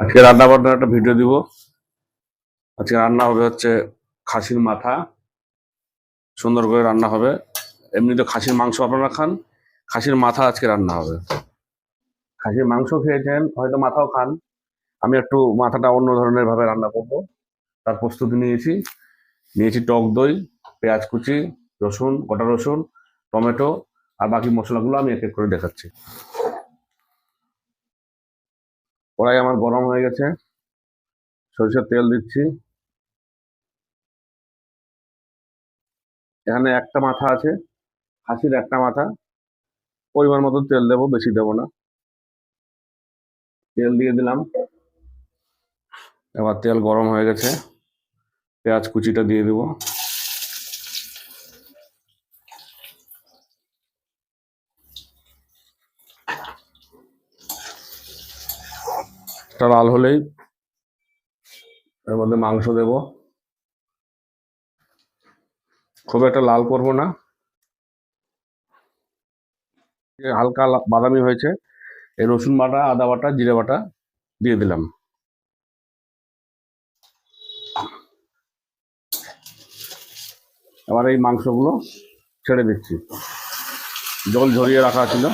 আজকে রান্না বান্নার একটা ভিডিও দিব। আজকে রান্না হবে হচ্ছে খাসির মাথা। সুন্দর করে রান্না হবে। এমনি তো খাসির মাংস আপনারা খান। খাসির মাথা আজকে রান্না হবে। খাসির মাংস খেয়েছেন, হয়তো মাথাও খান। আমি একটু মাথাটা অন্য ধরনের ভাবে রান্না করব। তার প্রস্তুতি নিয়েছি। নিয়েছি টক দই, পেঁয়াজ কুচি, রসুন, গোটা রসুন, টমেটো আর বাকি মশলাগুলো আমি এক এক করে দেখাচ্ছি। কড়াই আমার গরম হয়ে গেছে। সরিষার তেল দিচ্ছি। এখানে একটা মাথা আছে, খাসির একটা মাথা। পরিমাণ মতো তেল দেবো, বেশি দেবো না। তেল দিয়ে দিলাম। এবার তেল গরম হয়ে গেছে। পেঁয়াজ কুচিটা দিয়ে দেবো। এটা লাল হলেই এর মধ্যে মাংস দেব। খুব একটা লাল করব না। হালকা বাদামি হয়েছে। এই রসুন বাটা, আদা বাটা, জিরে বাটা দিয়ে দিলাম। এবার এই মাংসগুলো ছেড়ে দিচ্ছি। জল ঝরিয়ে রাখা ছিল।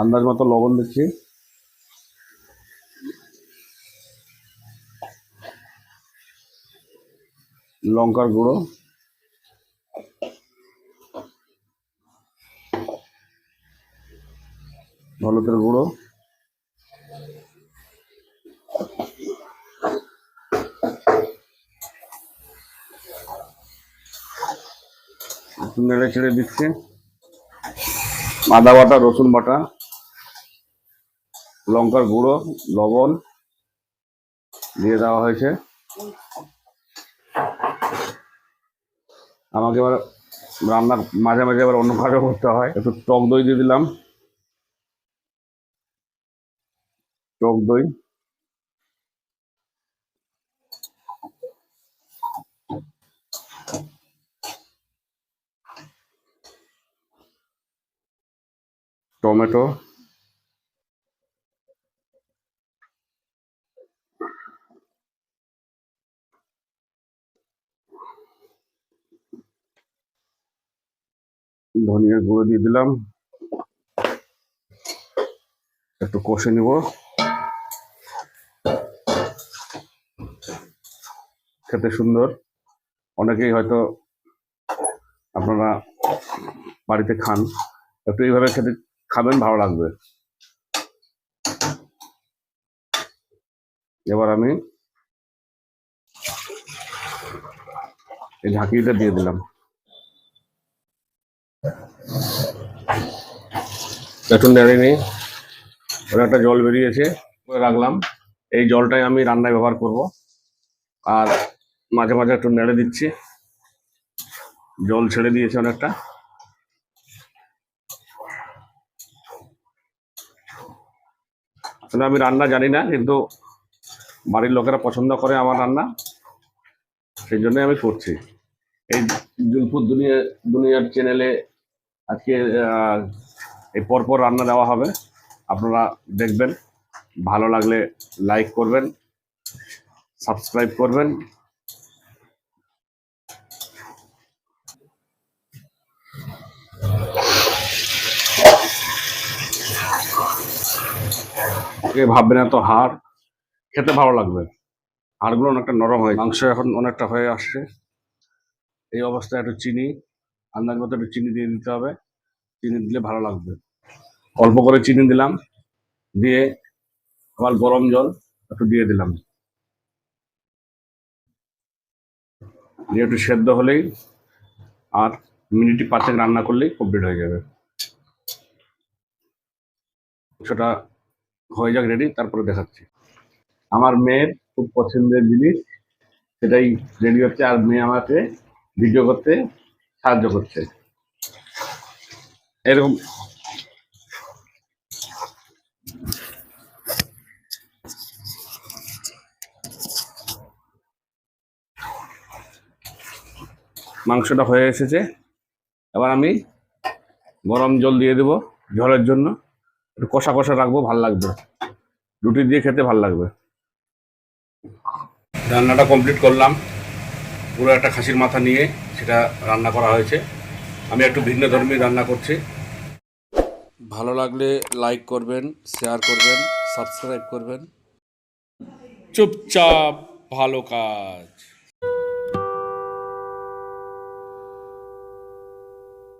আন্দাজ মতো লবণ দিচ্ছি। লঙ্কার গুঁড়ো। হলুদের গুঁড়ো। নেড়ে ছেড়ে দিচ্ছি। আদা বাটা, রসুন বাটা। লঙ্কার গুঁড়ো, লবণ দিয়ে দেওয়া হয়েছে। আমাকে এবার রান্নার মাঝে মাঝে আবার অন্য কাজও করতে হয়। একটু টক দই দিয়ে দিলাম। টক দই। টমেটো। ধনিয়ার গুঁড়ো দিয়ে দিলাম। একটু কষে নিব। খেতে সুন্দর। অনেকেই হয়তো আপনারা বাড়িতে খান একটু এইভাবে খেতে খাবেন, ভালো লাগবে। এবার আমি এই ঝাঁকিটা দিয়ে দিলাম। একটু নেড়ে নিই ওর একটা জল বেরিয়েছে রাখলাম। এই জলটাই আমি রান্নায় ব্যবহার করব। আর মাঝে মাঝে একটু নেড়ে দিচ্ছি। জল ছেড়ে দিয়েছে অনেকটা। আমি রান্না জানি না, কিন্তু বাড়ির লোকেরা পছন্দ করে আমার রান্না। সেই জন্যই আমি করছি। এই জুলপুর দুনিয়া দুনিয়ার চ্যানেলে আজকে এই পরপর রান্না দেওয়া হবে। আপনারা দেখবেন, ভালো লাগলে লাইক করবেন সাবস্ক্রাইব করবেন। ভাববেন এত হাড়? খেতে ভালো লাগবে। হাড়গুলো অনেকটা নরম হয় মাংস এখন অনেকটা হয়ে আসছে। এই অবস্থায় একটু চিনি, আন্দাজ মতো একটু চিনি দিয়ে দিতে হবে। চিনি দিলে ভালো লাগবে। অল্প করে চিনি দিলাম, দিয়ে আবার গরম জল একটু দিয়ে দিলাম। দিয়ে একটু সেদ্ধ হলেই আর মিনিট পাঁচেক রান্না করলেই কমপ্লিট হয়ে যাবে। সেটা হয়ে যাক রেডি তারপরে দেখাচ্ছি। আমার মেয়ের খুব পছন্দের জিনিস, সেটাই রেডি হচ্ছে আর মেয়ে আমাকে ভিডিও করতে সাহায্য করছে। এরকম। মাংসটা হয়ে এসেছে। এবার আমি গরম জল দিয়ে দেব ঝোলের জন্য। একটু কষা কষা রাখব, ভালো লাগবে। রুটি দিয়ে খেতে ভালো লাগবে। রান্নাটা কমপ্লিট করলাম। পুরো একটা খাসির মাথা নিয়ে সেটা রান্না করা হয়েছে। আমি একটু ভিন্ন ধর্মী রান্না করছি। ভালো লাগলে লাইক করবেন শেয়ার করবেন সাবস্ক্রাইব করবেন। চুপচাপ ভালো কাজ।